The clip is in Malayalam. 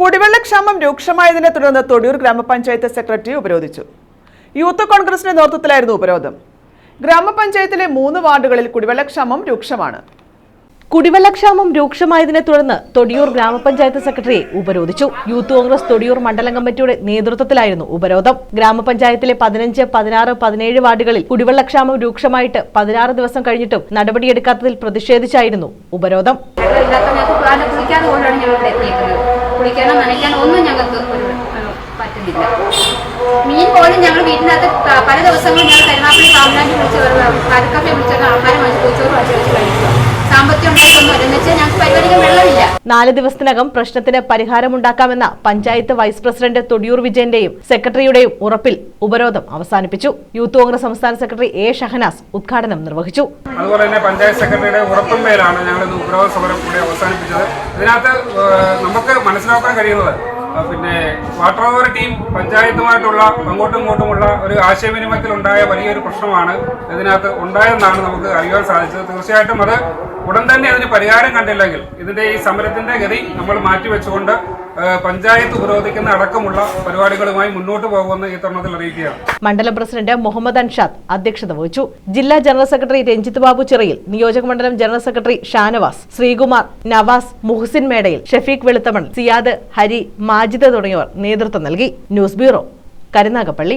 കുടിവെള്ളക്ഷാമം രൂക്ഷമായതിനെ തുടർന്ന് തൊടിയൂർ ഗ്രാമപഞ്ചായത്ത് സെക്രട്ടറി ഉപരോധിച്ചു. യൂത്ത് കോൺഗ്രസിന്റെ നേതൃത്വത്തിലായിരുന്നു ഉപരോധം. ഗ്രാമപഞ്ചായത്തിലെ മൂന്ന് വാർഡുകളിൽ കുടിവെള്ളക്ഷാമം രൂക്ഷമാണ്. കുടിവെള്ളക്ഷാമം രൂക്ഷമായതിനെ തുടർന്ന് തൊടിയൂർ ഗ്രാമപഞ്ചായത്ത് സെക്രട്ടറിയെ ഉപരോധിച്ചു. യൂത്ത് കോൺഗ്രസ് തൊടിയൂർ മണ്ഡലം കമ്മിറ്റിയുടെ നേതൃത്വത്തിലായിരുന്നു ഉപരോധം. ഗ്രാമപഞ്ചായത്തിലെ പതിനഞ്ച് പതിനാറ് പതിനേഴ് വാർഡുകളിൽ കുടിവെള്ളക്ഷാമം രൂക്ഷമായിട്ട് പതിനാറ് ദിവസം കഴിഞ്ഞിട്ടും നടപടിയെടുക്കാത്തതിൽ പ്രതിഷേധിച്ചായിരുന്നു ഉപരോധം. കുളിക്കാനോ നനയ്ക്കാനോ ഒന്നും ഞങ്ങൾക്ക് ഒരു പറ്റുന്നില്ല. മീൻ പോലും ഞങ്ങൾ വീട്ടിനകത്ത് പല ദിവസങ്ങളും ഞങ്ങൾ കരുനാപ്പള്ളി കാമലാഞ്ചി വിളിച്ച് കരുക്കപ്പെ വിളിച്ചൊക്കെ ആൾക്കാർ വാങ്ങിച്ച് കൊച്ചോറ് വാങ്ങിച്ച് വെച്ച് കഴിക്കുക സാമ്പത്തികം ഉണ്ടായിട്ടൊന്നും അല്ലെന്ന് വെച്ചാൽ ഞങ്ങൾക്ക് പരിപാടിക്കാൻ വെള്ളമില്ല. നാല് ദിവസത്തിനകം പ്രശ്നത്തിന് പരിഹാരമുണ്ടാക്കാമെന്ന പഞ്ചായത്ത് വൈസ് പ്രസിഡന്റ് തൊടിയൂർ വിജയന്റെയും സെക്രട്ടറിയുടെയും ഉറപ്പിൽ ഉപരോധം അവസാനിപ്പിച്ചു. യൂത്ത് കോൺഗ്രസ് സംസ്ഥാന സെക്രട്ടറി എ ഷഹനാസ് ഉദ്ഘാടനം നിർവഹിച്ചു. അതുപോലെ തന്നെ പഞ്ചായത്ത് സെക്രട്ടറിയുടെ ഉറപ്പിന്മേലാണ് ഞങ്ങൾ ഇന്ന് ഉപരോധ സമരം കൂടി അവസാനിപ്പിച്ചത്. ഇതിനകത്ത് നമുക്ക് മനസ്സിലാക്കാൻ കഴിയുന്നത്. പിന്നെ വാട്ടർ അതോറിറ്റിയും പഞ്ചായത്തുമായിട്ടുള്ള അങ്ങോട്ടും ഇങ്ങോട്ടുമുള്ള ഒരു ആശയവിനിമയത്തിൽ ഉണ്ടായ വലിയൊരു പ്രശ്നമാണ് ഇതിനകത്ത് ഉണ്ടായതെന്നാണ് നമുക്ക് അറിയാൻ സാധിച്ചത്. തീർച്ചയായിട്ടും അത് ഉടൻ തന്നെ അതിന് പരിഹാരം കണ്ടില്ലെങ്കിൽ ഇതിന്റെ ഈ സമരത്തിന്റെ ഗതി നമ്മൾ മാറ്റിവെച്ചുകൊണ്ട് പഞ്ചായത്ത് ഉപരോധിക്കുന്ന അടക്കമുള്ള പരിപാടികളുമായി മുന്നോട്ട് പോകുമെന്ന് ഈ തരണത്തിൽ അറിയിക്കുകയാണ്. മണ്ഡലം പ്രസിഡന്റ് മുഹമ്മദ് അൻഷാദ് അധ്യക്ഷത വഹിച്ചു. ജില്ലാ ജനറൽ സെക്രട്ടറി രഞ്ജിത്ത് ബാബു ചിറയിൽ നിയോജക മണ്ഡലം ജനറൽ സെക്രട്ടറി ഷാനവാസ് ശ്രീകുമാർ നവാസ് മുഹസിൻ മേടയിൽ ഷഫീഖ് വെളുത്തമൺ സിയാദ് ഹരി മാജിദ് തുടങ്ങിയവർ നേതൃത്വം നൽകി. News bureau Karunagappally.